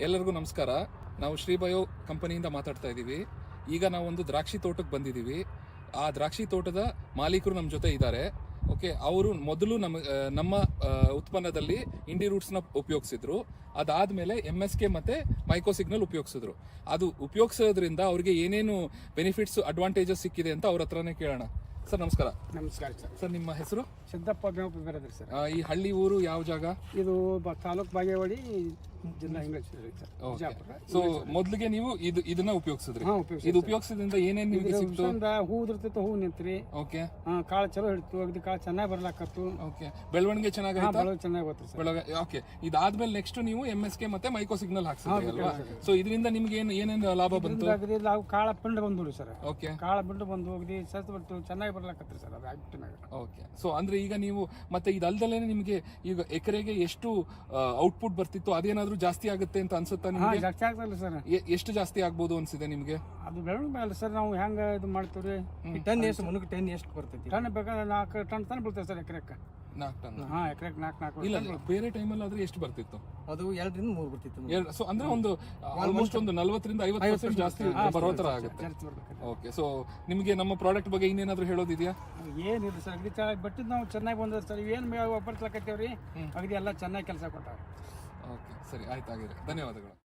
ಎಲ್ಲರಿಗೂ ನಮಸ್ಕಾರ. ನಾವು ಶ್ರೀಬಯೋ ಕಂಪನಿಯಿಂದ ಮಾತಾಡ್ತಾ ಇದ್ದೀವಿ. ಈಗ ನಾವು ಒಂದು ದ್ರಾಕ್ಷಿ ತೋಟಕ್ಕೆ ಬಂದಿದ್ದೀವಿ. ಆ ದ್ರಾಕ್ಷಿ ತೋಟದ ಮಾಲೀಕರು ನಮ್ಮ ಜೊತೆ ಇದ್ದಾರೆ. ಓಕೆ ಅವರು ಮೊದಲು ನಮ್ಮ ನಮ್ಮ ಉತ್ಪನ್ನದಲ್ಲಿ ಇಂಡಿ ರೂಟ್ಸ್ನ ಉಪಯೋಗಿಸಿದ್ರು. ಅದಾದಮೇಲೆ ಎಂ ಎಸ್ ಕೆ ಮತ್ತೆ ಮೈಕೋ ಸಿಗ್ನಲ್ ಉಪಯೋಗಿಸಿದ್ರು. ಅದು ಉಪಯೋಗಿಸೋದ್ರಿಂದ ಅವ್ರಿಗೆ ಏನೇನು ಬೆನಿಫಿಟ್ಸ್ ಅಡ್ವಾಂಟೇಜಸ್ ಸಿಕ್ಕಿದೆ ಅಂತ ಅವ್ರ ಹತ್ರನೇ ಕೇಳೋಣ. ಸರ್ ನಮಸ್ಕಾರ. ನಮಸ್ಕಾರ ಸರ್. ಸರ್ ನಿಮ್ಮ ಹೆಸರು? ಸಿದ್ದಪ್ಪ ಸರ್. ಈ ಹಳ್ಳಿ ಊರು ಯಾವ ಜಾಗ? ಇದು ಬ- ತಾಲೂಕ್ ಬಾಗೇವಾಡಿ ಜಿಲ್ಲಾ ಇಂಗ್ಲಿಷ್ ಸೊ ಮೊದಲಿಗೆ ನೀವು ಇದು ಇದನ್ನ ಉಪಯೋಗಿಸಿದ್ರಿ. ಹಾ ಇದು ಉಪಯೋಗಿಸಿದ್ರಿಂದ ಏನೇನ್ ನಿಮ್ಗೆ ಸಿಕ್ತು? ಚಂದ ಹೂ ಉದಿರ್ತೈತೆ ಹೂ ನಿಂತ್ರಿ. ಓಕೆ ಹಾ, ಕಾಳು ಚಲೋ ಹಿಡಿತು ಅಗದಿ ಕಾಳು ಚೆನ್ನಾಗಿ ಬರ್ಲಾಕತ್ತು. ಓಕೆ ಬೆಳವಣಿಗೆ ಚೆನ್ನಾಗಾಯ್ತಾ ಬೆಳೆ ಚೆನ್ನಾಗಿ ಹೋತ್ರಿ ಸರ್. ಬೆಳಗ್ಗೆ ಓಕೆ ಇದಾದ್ಮೇಲೆ ನೆಕ್ಸ್ಟ್ ನೀವು ಎಂ ಎಸ್ ಕೆ ಮತ್ತೆ ಮೈಕೋ ಸಿಗ್ನಲ್ ಹಾಕ್ಸಿದ್ರಿ ಅಲ್ವಾ? ಸೊ ಇದರಿಂದ ನಿಮ್ಗೆ ಏನು ಏನೇನು ಲಾಭ ಬಂತು? ಅಗದಿ ನಾವು ಕಾಳ ಪಿಂಡ ಬಂದ್ಬಿಡು ಸರ್. ಓಕೆ ಕಾಳ ಪಿಂಡ ಬಂದು ಹೋಗಿ ಸತ್ ಬಿಟ್ಟು ಚೆನ್ನಾಗಿ ಬರ್ಲಾಕತ್ರಿ ಸರ್ ಅದು ಆಗ್ಬಿಟ್ಟು ಓಕೆ ಸೊ ಅಂದ್ರೆ ಈಗ ನೀವು ಮತ್ತೆ ಇದಲ್ದಲೇ ನಿಮಗೆ ಈಗ ಎಕರೆಗೆ ಎಷ್ಟು ಔಟ್ಪುಟ್ ಬರ್ತಿತ್ತು? ಅದೇನಾದ್ರೂ ಜಾಸ್ತಿ ಆಗುತ್ತೆ ಅಂತ ಅನ್ಸುತ್ತಾ ಹಾ ನಿಮ್ಗೆ? ಜಾಸ್ತಿ ಆಗ್ತಲ್ಲ ಸರ್. ಎಷ್ಟು ಜಾಸ್ತಿ ಆಗ್ಬೋದು ಅನ್ಸಿದೆ ನಿಮ್ಗೆ? ಅದು ಬೆಳವಣಿಗೆ ಮೇಲೆ ಸರ್ ನಾವು ಹೆಂಗ ಇದು ಮಾಡ್ತೀವ್ರಿ? ಟನ್ ಎಷ್ಟು? ಮುನ್ನೂರು ಟನ್ ಎಷ್ಟು ಬರ್ತೈತಿ? ಟನ್ ಬೇಕಾದ್ರೆ ನಾಲ್ಕು ಟನ್ ತನಕ ಬೀಳ್ತೇವೆ ಸರ್ ಎಕರೆಕ್ಕೆ ನಾಲ್ಕು ಟನ್. ಹಾ ಎಕರೆಕ್ಕೆ ನಾಲ್ಕು ನಾಲ್ಕು ಇಲ್ಲ ಇಲ್ಲ, ಬೇರೆ ಟೈಮಲ್ಲಿ ಆದ್ರೆ ಎಷ್ಟು ಬರ್ತಿತ್ತು? ಅದು ಎರಡರಿಂದ ಮೂರು ಬರ್ತಿತ್ತು ಎರಡು ಸೊ ಅಂದ್ರೆ ಒಂದು ಆಲ್ಮೋಸ್ಟ್ ಒಂದು ನಲವತ್ತರಿಂದ ಐವತ್ತು ಪರ್ಸೆಂಟ್ ಜಾಸ್ತಿ ಬರೋ ತರ ಆಗುತ್ತೆ. ಜಾಸ್ತಿ ಬರ್ಬೇಕು ಓಕೆ ಸೊ ನಿಮಗೆ ನಮ್ಮ ಪ್ರಾಡಕ್ಟ್ ಬಗ್ಗೆ ಇನ್ನೇನಾದ್ರೂ ಹೇಳೋದಿದೆಯಾ? ಏನಿಲ್ಲ ಸರ್ ಅಗದಿ ಚೆನ್ನಾಗಿ ಬಟ್ಟಿದ್ ನಾವು ಚೆನ್ನಾಗಿ ಬಂದದ ಸರ್. ಏನು ಒಬ್ಬರ್ತಲಕತ್ತೇವ್ರಿ ಅಗದಿ ಎಲ್ಲ ಚೆನ್ನಾಗಿ ಕೆಲಸ ಕೊಟ್ಟಾವ ಓಕೆ ಸರಿ ಆಯ್ತು ಹಾಗಿದ್ರೆ. ಧನ್ಯವಾದಗಳು.